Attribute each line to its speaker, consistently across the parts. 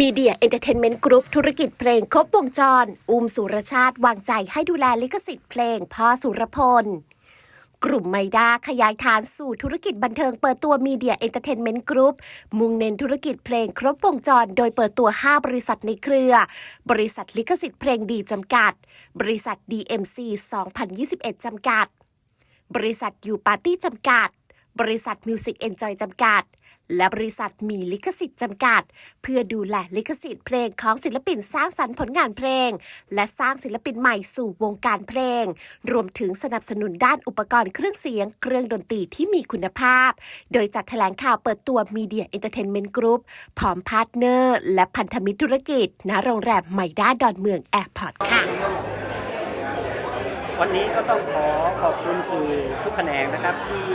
Speaker 1: มีเดียเอนเตอร์เทนเมนต์กรุ๊ปธุรกิจเพลงครบวงจร อุ้มสุรชาติวางใจให้ดูแลลิขสิทธิ์เพลงพ่อสุรพล กลุ่มไมด้าขยายฐานสู่ธุรกิจบันเทิงเปิดตัวมีเดียเอนเตอร์เทนเมนต์กรุ๊ปมุ่งเน้นธุรกิจเพลงครบวงจร โดยเปิดตัว 5 บริษัทในเครือ บริษัทลิขสิทธิ์เพลงดีจำกัด บริษัท DMC 2021 จำกัด บริษัทยูปาร์ตี้จำกัด บริษัทมิวสิกเอนจอยจำกัด และบริษัทมีลิขสิทธิ์จำกัด เพื่อดูแลลิขสิทธิ์เพลงของศิลปินสร้างสรรค์ผลงานเพลง และสร้างศิลปินใหม่สู่วงการเพลง รวมถึงสนับสนุนด้านอุปกรณ์เครื่องเสียง เครื่องดนตรีที่มีคุณภาพ โดยจัดแถลงข่าวเปิดตัวมีเดียเอนเตอร์เทนเมนต์กรุ๊ปพร้อมพาร์ทเนอร์ และพันธมิตรธุรกิจณโรงแรมไมด้าดอนเมืองแอร์พอร์ตค่ะ
Speaker 2: วันนี้ก็ต้องขอขอบคุณสื่อทุกแขนงนะครับที่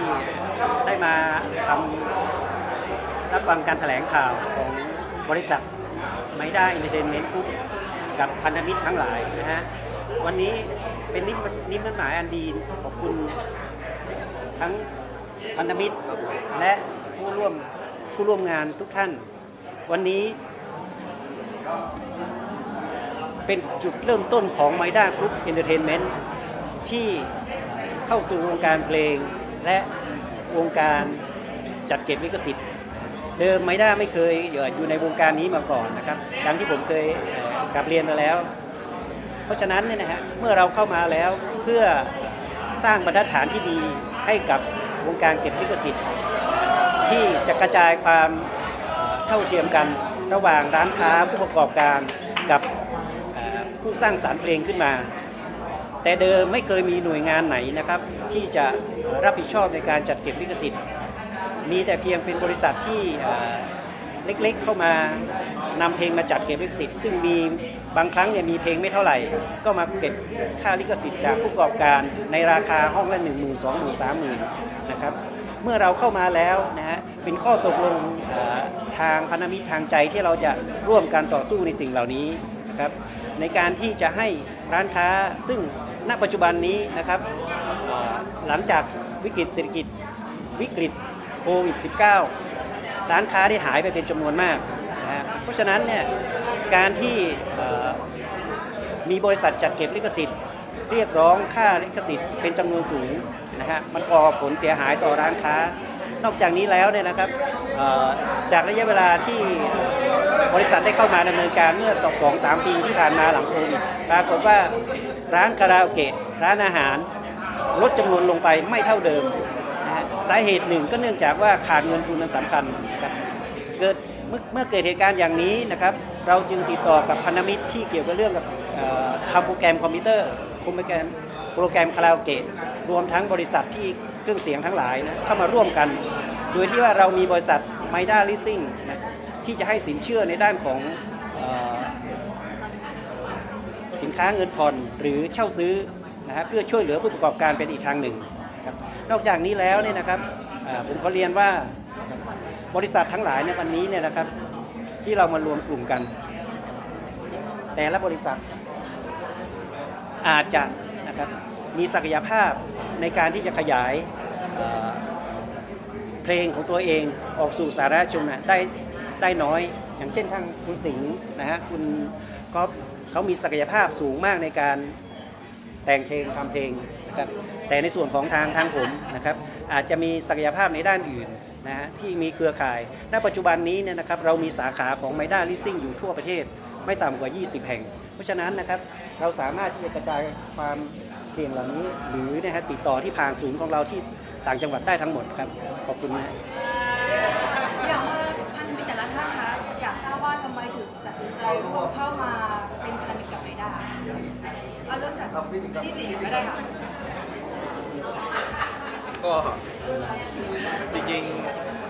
Speaker 2: ได้มาทำรับฟังการแถลงข่าวของบริษัทไมด้าอินเตอร์เทนเมนต์กรุ๊ปกับพันธมิตรทั้งหลายนะฮะวันนี้เป็นนิมนิมหมายอันดีขอบคุณทั้งพันธมิตรและผู้ร่วมผู้ร่วมงานทุกท่าน วันนี้ เป็นจุดเริ่มต้นของไมด้ากรุ๊ปเอนเตอร์เทนเมนต์ ที่เข้าสู่วงการเพลง และวงการจัดเก็บลิขสิทธิ์ เดิมไมด้าไม่เคยอยู่ในวงการนี้มาก่อนนะครับดังที่ผมเคยกลับเรียนมาแล้ว เพราะฉะนั้นเนี่ยนะฮะเมื่อเราเข้ามาแล้วเพื่อสร้างบรรทัดฐานที่ดีให้กับวงการเก็บลิขสิทธิ์ ที่จะกระจายความเท่าเทียมกันระหว่างร้านค้าผู้ประกอบการกับผู้สร้างสารรค์เพลงขึ้นมา แต่เดิมไม่เคยมีหน่วยงานไหนนะครับ ที่จะรับผิดชอบในการจัดเก็บลิขสิทธิ์ มีแต่เพียงเป็นบริษัทที่เล็กๆเข้ามานำเพลงมาจัดเก็บลิขสิทธิ์ ซึ่งมีบางครั้งเนี่ยมีเพลงไม่เท่าไหร่ ก็มาเก็บค่าลิขสิทธิ์จากผู้ประกอบการในราคาห้องละ1 0 0 0 0 2 0 0 0 0 3 0 0 0นะครับเมื่อเราเข้ามาแล้วนะฮะเป็นข้อตกลงทางพันธมิตรทางใจที่เราจะร่วมกันต่อสู้ในสิ่งเหล่านี้นะครับในการที่จะให้ร้านค้าซึ่ง ณปัจจุบันนี้นะครับหลังจากวิกฤตเศรษฐกิจวิกฤตโควิด -19 ร้านค้าได้หายไปเป็นจำนวนมากนะเพราะฉะนั้นเนี่ยการที่มีบริษัทจัดเก็บลิขสิทธิ์ เรียกร้องค่าลิขสิทธิ์เป็นจำนวนสูงนะฮะมันก่อผลเสียหายต่อร้านค้า นอกจากนี้แล้วเนี่ยนะครับจากระยะเวลาที่บริษัทได้เข้ามาดำเนินการเมื่อสองสามปีที่ผ่านมาหลังโควิดปรากฏว่า ร้านคาราโอเกะร้านอาหารลดจำนวนลงไปไม่เท่าเดิมนะฮะสาเหตุหนึ่งก็เนื่องจากว่าขาดเงินทุนอันสำคัญครับเกิดเมื่อเมื่อเกิดเหตุการณ์อย่างนี้นะครับ เราจึงติดต่อกับพันธมิตรที่เกี่ยวกับเรื่องกับทำโปรแกรมคอมพิวเตอร์โปรแกรมโปรแกรมคาราโอเกะรวมทั้งบริษัทที่เครื่องเสียงทั้งหลายนะเข้ามาร่วมกัน โดยที่ว่าเรามีบริษัทไมด้าลิซิ่งนะที่จะให้สินเชื่อในด้านของเออสิ นค้าเงินผ่อนหรือเช่าซื้อนะฮะเพื่อช่วยเหลือผู้ประกอบการเป็นอีกทางหนึ่งครับนอกจากนี้แล้วเนี่ยนะครับผมขอเรียนว่าบริษัททั้งหลายในวันนี้เนี่ยนะครับที่เรามารวมกลุ่มกัน แต่ละบริษัทอาจจะนะครับมีศักยภาพในการที่จะขยายเอ่อเพลงของตัวเองออกสู่สาธารณชนนะได้ได้น้อย อย่างเช่นทางคุณสิงห์นะฮะคุณก๊อฟ เขามีศักยภาพสูงมากในการแต่งเพลงทำเพลงนะครับแต่ในส่วนของทางทางผมนะครับอาจจะมีศักยภาพในด้านอื่นนะฮะที่มีเครือข่าย ณ ปัจจุบันนี้เนี่ยนะครับเรามีสาขาของไมด้าลิสซิ่งอยู่ทั่วประเทศไม่ต่ำกว่า 20 แห่ง เพราะฉะนั้นนะครับเราสามารถที่จะกระจายความเสี่ยงเหล่านี้ หรือนะฮะติดต่อที่ผ่านศูนย์ของเราที่ต่างจังหวัดได้ทั้งหมดครับ ขอบคุณนะ
Speaker 3: อย่างว่าท่านมีแต่ละท่านคะอยากทราบว่าทำไมถึงตัดสินใจร่วมเข้ามาเป็นพันธมิตรกับไมด้าเอา เริ่มจากที่สี่ก็ได้ค่ะ
Speaker 4: ก็จริง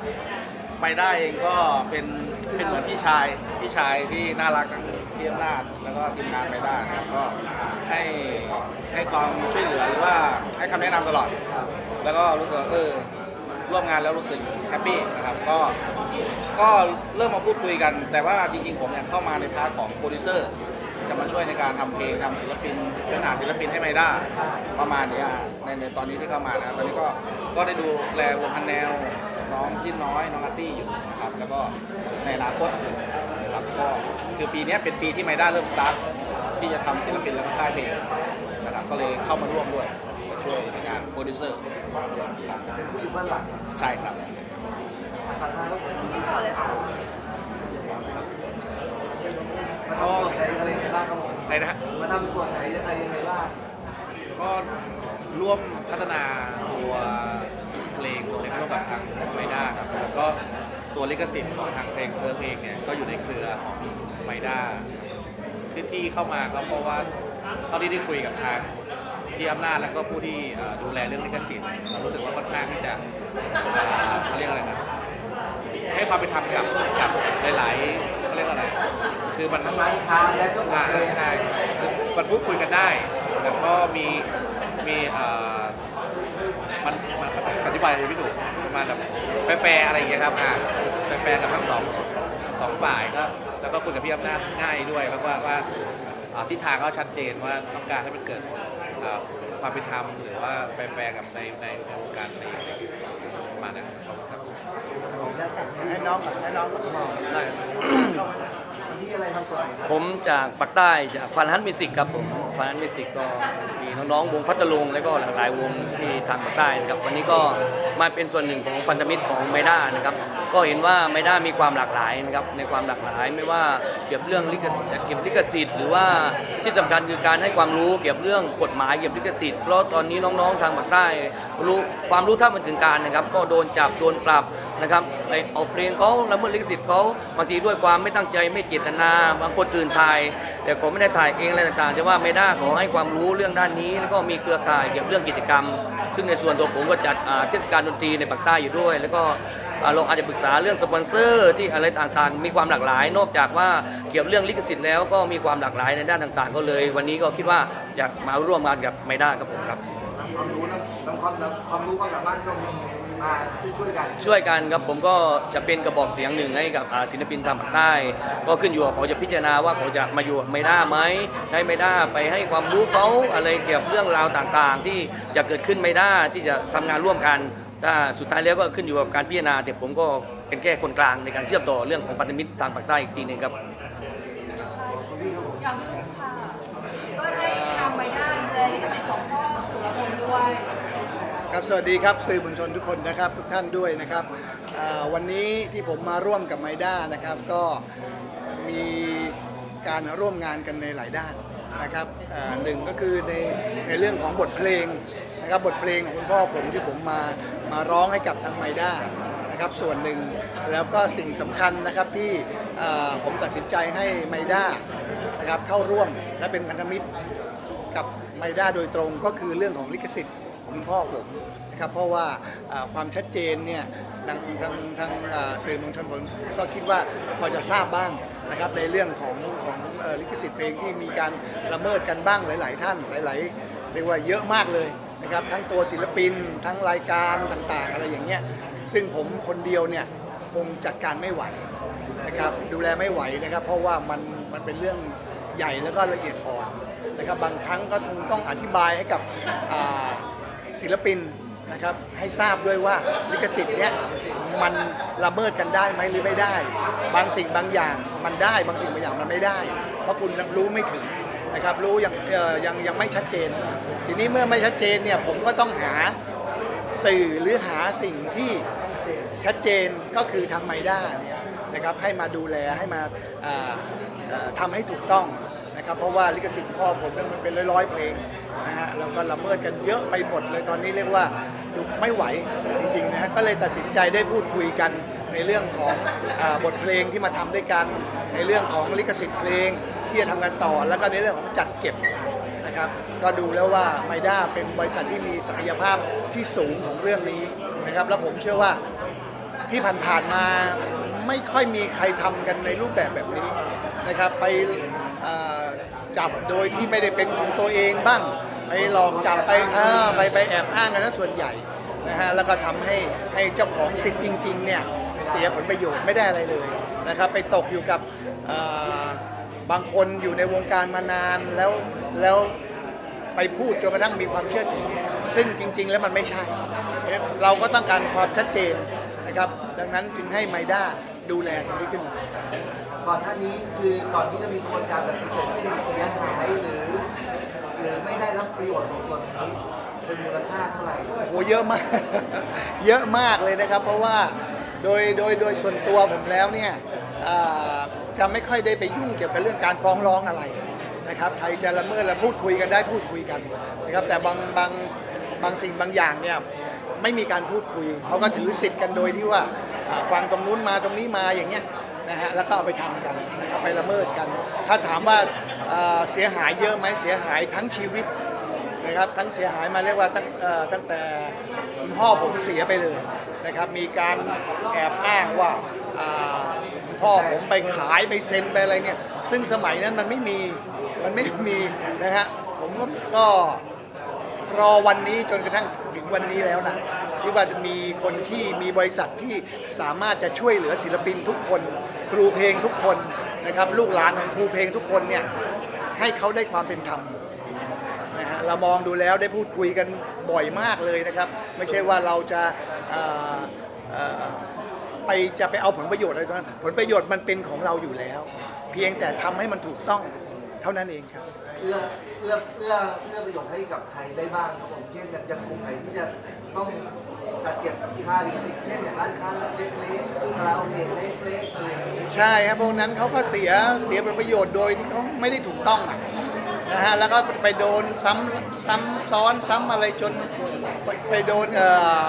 Speaker 4: ๆไปได้เองก็เป็นเป็นเหมือนพี่ชายพี่ชายที่น่ารักทั้งพี่อำนาจแล้วก็ทีมงานไปได้นะครับก็ให้ให้ความช่วยเหลือหรือว่าให้คำแนะนำตลอด แล้วก็รู้สึกว่าเออร่วมงานแล้วรู้สึกแฮปปี้นะครับก็ก็เริ่มมาพูดคุยกัน แต่ว่าจริงๆผมเนี่ยเข้ามาในพาร์ทของโปรดิวเซอร์ จะมาช่วยในการทำเพลงทำศิลปินเรื่อหาศิลปินให้ไมด้าประมาณเนี้ยฮะในในตอนนี้ที่เข้ามานะตอนนี้ก็ก็ได้ดูแลวงพันแนวน้องจิ้นน้อยน้องอาร์ตี้อยู่นะครับแล้วก็ในอนาคตนะครับก็คือปีเนี้ยเป็นปีที่ไมด้าเริ่มสตาร์ทที่จะทำศิลปินแล้วก็ค่ายเพลงนะครับก็เลยเข้ามาร่วมด้วยมาช่วยในงานโปรดิวเซอร์
Speaker 5: เป็นผู้อยู่เบื้องหลัง
Speaker 4: ใช่ครับ
Speaker 5: ถัดมาครับผม
Speaker 3: ที่ต่อเลยค่ะ
Speaker 5: มาทำส่วนไหนอะไรางครับผม
Speaker 4: อะไรนะฮะ
Speaker 5: มาทำส่วนไหนอะไรยังไงบ้าง
Speaker 4: ก็ร่วมพัฒนาตัวเพลงตัวเพลงร่วมกับทางไมด้าครับแล้วก็ตัวลิขสิทธิ์ของทางเพลงเซิร์ฟเองเนี่ยก็อยู่ในเครือของไมด้าที่ที่เข้ามาก็เพราะว่าเท่าที่ได้คุยกับทางพี่อำนาจแล้วก็ผู้ที่เอ่อดูแลเรื่องลิขสิทธิ์เนี่ยเรารู้สึกว่าค่อนข้างที่จะเอ่อเขาเรียกอะไรนะให้ความเป็นธรรมกับกับหลายๆเขาเรียกอะไร คือมัน
Speaker 5: ร้านค้าและเจ้าของ
Speaker 4: อ่า
Speaker 5: เพลง
Speaker 4: ใช่ใช่คือมันพูดคุยกันได้ แล้วก็มีมีเอ่อมันมันอธิบายไม่ถูกประมาณแบบแฟร์ๆอะไรอย่างเงี้ยครับอ่าคือแฟร์ๆกับทั้งสองสองฝ่ายก็แล้วก็คุยกับพี่อำนาจง่ายด้วย แล้วว่าว่าอ่าทิศทางก็ชัดเจนว่าต้องการให้มันเกิดอ่าความเป็นธรรมหรือว่าแฟร์ๆกับในในในวงการเพลงประมาณนั้นครับ
Speaker 5: ผมจะตัดให้น้องก่อนให้น้องก่อน ได้ มีอะไรทำส่วนไหนครับ
Speaker 6: ผมจากปากใต้จากพันฮันมิสิกครับผมพันฮันมิสิกก็มีน้องๆวงพัทลุงแล้วก็หลากหลายวงที่ทางปากใต้นะครับวันนี้ก็มาเป็นส่วนหนึ่งของพันธมิตรของไมด้านะครับก็เห็นว่าไมด้ามีความหลากหลายนะครับในความหลากหลายไม่ว่าเกี่ยวกับเรื่องลิขสิทธิ์เก็บลิขสิทธิ์หรือว่าที่สำคัญคือการให้ความรู้เกี่ยวกับเรื่องกฎหมายเกี่ยวกับลิขสิทธิ์เพราะตอนนี้น้องๆทางปากใต้ รู้ความรู้เท่ามันถึงการนะครับ ก็โดนจับโดนปรับนะครับไปเอาเพลงเขาละเมิดลิขสิทธิ์เขาบางทีด้วยความไม่ตั้งใจไม่เจตนาบางคนอื่นถ่าย แต่ผมไม่ได้ถ่ายเองอะไรต่างๆแต่ว่าไม่ได้ขอให้ความรู้เรื่องด้านนี้ แล้วก็มีเครือข่ายเกี่ยวกับเรื่องกิจกรรม ซึ่งในส่วนตัวผมก็จัดเทศกาลดนตรีในปากใต้อยู่ด้วย แล้วก็เราอาจจะปรึกษาเรื่องสปอนเซอร์ที่อะไรต่างๆ มีความหลากหลาย นอกจากว่าเกี่ยวกับเรื่องลิขสิทธิ์แล้วก็มีความหลากหลายในด้านต่างๆ ก็เลย วันนี้ก็คิดว่าอยากมาร่วมงานกับไม่ได้ครับผมครับ
Speaker 5: ความรู้นำนำความความรู้ความสามารถที่เรามีมาช่วยๆกัน
Speaker 6: ช่วยกันครับผมก็จะเป็นกระบอกเสียงหนึ่งให้กับอ่าศิลปินทางภาคใต้ ก็ขึ้นอยู่กับเขาจะพิจารณาว่าเขาจะมาอยู่กับไม่ได้ไหมได้ไม่ได้ไปให้ความรู้เขาอะไรเกี่ยวกับเรื่องราวต่างๆ ที่จะเกิดขึ้นไม่ได้ที่จะทำงานร่วมกันถ้าสุดท้ายแล้วก็ขึ้นอยู่กับการพิจารณา แต่ผมก็เป็นแค่คนกลางในการเชื่อมต่อเรื่องของพันธมิตรทางภาคใต้อีกทีหนึงครับ
Speaker 3: อย่างที่ค่ะ ก็ได้ทำไว้ได้เลยลิขสิทธิ์ของพ่อสุรพลด้วย
Speaker 7: ครับสวัสดีครับสื่อมวลชนทุกคนนะครับทุกท่านด้วยนะครับอ่าวันนี้ที่ผมมาร่วมกับไมด้านะครับก็มีการร่วมงานกันในหลายด้านนะครับอ่าหนึ่งก็คือในในเรื่องของบทเพลงนะครับบทเพลงของคุณพ่อผมที่ผมมามาร้องให้กับทางไมด้านะครับส่วนหนึ่งแล้วก็สิ่งสำคัญนะครับที่อ่าผมตัดสินใจให้ไมด้านะครับเข้าร่วมและเป็นพันธมิตร กับไมด้าโดยตรงก็คือเรื่องของลิขสิทธิ์ ของคุณพ่อผมนะครับเพราะว่าความชัดเจนเนี่ยทางทางทางสื่อมวลชนผมก็คิดว่าพอจะทราบบ้างนะครับในเรื่องของของลิขสิทธิ์เพลงที่มีการละเมิดกันบ้างหลาย ๆ ท่านหลายๆเรียกว่าเยอะมากเลยนะครับทั้งตัวศิลปินทั้งรายการต่างๆ อะไรอย่างเงี้ยซึ่งผมคนเดียวเนี่ยคงจัดการไม่ไหวนะครับดูแลไม่ไหวนะครับ เพราะว่ามันมันเป็นเรื่องใหญ่แล้วก็ละเอียดอ่อนนะครับบางครั้งก็คงต้องอธิบายให้กับอ่า ศิลปินนะครับให้ทราบด้วยว่าลิขสิทธิ์เนี้ยมันละเมิดกันได้ไหมหรือไม่ได้ บางสิ่งบางอย่างมันได้บางสิ่งบางอย่างมันไม่ได้ เพราะคุณรู้ไม่ถึงนะครับรู้ยังยังยังไม่ชัดเจน ทีนี้เมื่อไม่ชัดเจนเนี่ยผมก็ต้องหาสื่อหรือหาสิ่งที่ชัดเจนก็คือทางไมด้าเนี่ยนะครับให้มาดูแลให้มาทำให้ถูกต้อง นะครับเพราะว่าลิขสิทธิ์พ่อผมนั้นมันเป็นร้อยๆเพลงนะฮะแล้วก็ละเมิดกันเยอะไปหมดเลยตอนนี้เรียกว่าดูไม่ไหวจริงๆนะฮะก็เลยตัดสินใจได้พูดคุยกันในเรื่องของอบทเพลงที่มาทำด้วยกัน ในเรื่องของลิขสิทธิ์เพลงที่จะทำกันต่อ แล้วก็ในเรื่องของจัดเก็บนะครับก็ดูแล้วว่าไมด้าเป็นบริษัทที่มีศักยภาพที่สูงของเรื่องนี้นะครับแล้วผมเชื่อว่าที่ผ่านๆมาไม่ค่อยมีใครทำกันในรูปแบบแบบนี้นะครับไปอ่อ จับโดยที่ไม่ได้เป็นของตัวเองบ้าง ไปหลอกจับไปเออไปไปแอบอ้างกันนะส่วนใหญ่นะฮะแล้วก็ทำให้ให้เจ้าของสิทธิ์จริงๆเนี่ยเสียผลประโยชน์ไม่ได้อะไรเลยนะครับไปตกอยู่กับเอ่อบางคนอยู่ในวงการมานานแล้วแล้วไปพูดจนกระทั่งมีความเชื่อถือ ซึ่งจริง ๆ แล้วมันไม่ใช่ เราก็ต้องการความชัดเจนนะครับดังนั้นจึงให้ไมด้า ดูแลตรงนี้ขึ้นมา
Speaker 5: ก่อนหน้านี้คือก่อนที่จะมีกระบวนการแบบนี้เกิดขึ้นเสียหายหรือหรือไม่ได้รับประโยชน์ของส่วนนี้เป็นมูลค่าเท่าไหร่
Speaker 7: โอ้โหเยอะมาก เยอะมากเลยนะครับ เพราะว่าโดยโดยโดยส่วนตัวผมแล้วเนี่ยอ่าจะไม่ค่อยได้ไปยุ่งเกี่ยวกับเรื่องการฟ้องร้องอะไรนะครับใครจะละเมิดและพูดคุยกันได้พูดคุยกันนะครับ แต่บางบางบางสิ่งบางอย่างเนี่ยไม่มีการพูดคุยเขาก็ถือสิทธิ์กันโดยที่ว่าอ่า ฟังตรงนู้นมาตรงนี้มาอย่างเงี้ยนะฮะแล้วก็เอาไปทำกันนะครับไปละเมิดกัน ถ้าถามว่าเสียหายเยอะไหมเสียหายทั้งชีวิตนะครับทั้งเสียหายมาเรียกว่าตั้งตั้งแต่คุณพ่อผมเสียไปเลยนะครับมีการแอบอ้างว่าอ่าคุณพ่อผมไปขายไปเซ็นไปอะไรเนี่ยซึ่งสมัยนั้นมันไม่มีมันไม่มีนะฮะผมก็รอวันนี้จนกระทั่งถึงวันนี้แล้วนะ ที่ว่าจะมีคนที่มีบริษัทที่สามารถจะช่วยเหลือศิลปินทุกคน ครูเพลงทุกคนนะครับ ลูกหลานของครูเพลงทุกคนเนี่ยให้เขาได้ความเป็นธรรมนะฮะเรามองดูแล้วได้พูดคุยกันบ่อยมากเลยนะครับ ไม่ใช่ว่าเราจะไปจะไปเอาผลประโยชน์อะไรตรงนั้นผลประโยชน์มันเป็นของเราอยู่แล้ว เพียงแต่ทำให้มันถูกต้องเท่านั้นเองครับ
Speaker 5: เอื้อเอื้อเอื้อเอื้อประโยชน์ให้กับใครได้บ้างครับผมเช่นอย่างกลุ่มไหนที่จะต้อง จัดเก็บค่าลิขสิทธิ์เช่นอย่างร้านค้าเล็กๆคาราโอเกะเล็กๆอะไรอย่างนี้
Speaker 7: ใช่ครับพวกนั้นเขาก็เสียเสียผลประโยชน์โดยที่เขาไม่ได้ถูกต้องอะนะฮะแล้วก็ไปโดนซ้ำซ้ำซ้อนซ้ำอะไรจนไปไปโดนเอ่อ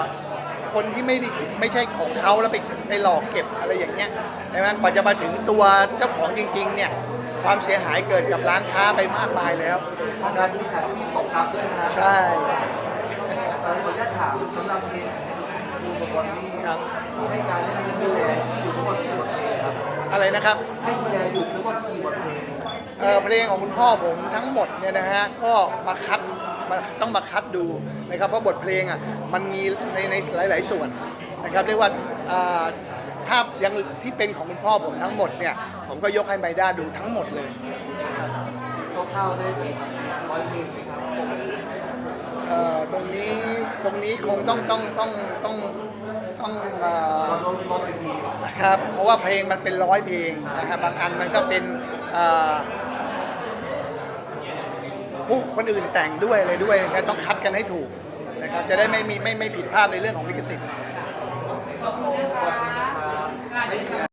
Speaker 7: คนที่ไม่ได้ไม่ใช่ของเขาแล้วไปไปหลอกเก็บอะไรอย่างเงี้ยใช่ไหมกว่าจะมาถึงตัวเจ้าของจริงๆเนี่ยความเสียหายเกิดกับร้านค้าไปมากมายแล้ว
Speaker 5: ทางการมิจฉาชีพตกทับด้วยนะฮะ
Speaker 7: ใช่
Speaker 5: เออขออนุญาตถามสำหรับเพลง ครูกับบอลนี่
Speaker 7: ครับ
Speaker 5: ให้การให้การดูแลอยู่ทั้งหมดกี่บทเพลงครับ
Speaker 7: อะไรนะครับ
Speaker 5: ให้ดูแลอยู่ทั้งหมดกี่บทเพลง
Speaker 7: เอ่อเพลงของคุณพ่อผมทั้งหมดเนี่ยนะฮะก็มาคัดมาต้องมาคัดดูนะครับเพราะบทเพลงอะมันมีในในหลาย ๆ ส่วนนะครับเรียกว่าอ่าถ้ายังที่เป็นของคุณพ่อผมทั้งหมดเนี่ยผมก็ยกให้ไมด้าดูทั้งหมดเลยนะครับ
Speaker 5: คร่าวๆได้เป็นร้อยเพลงไหมครับ
Speaker 7: เอ่อตรงนี้ต รงนี้คงต้องต้องต้องต้องต้องเอ่อ
Speaker 5: เราลดลดไปที
Speaker 7: นะครับเพราะว่าเพลงมันเป็นร้อยเพลงนะครับบางอันมันก็เป็นเอ่อผู้คนอื่นแต่งด้วยอะไรด้วยนะครับต้องคัดกันให้ถูกนะครับจะได้ไม่มีไม่ไม่ผิดพลาดในเรื่องของลิขสิทธิ์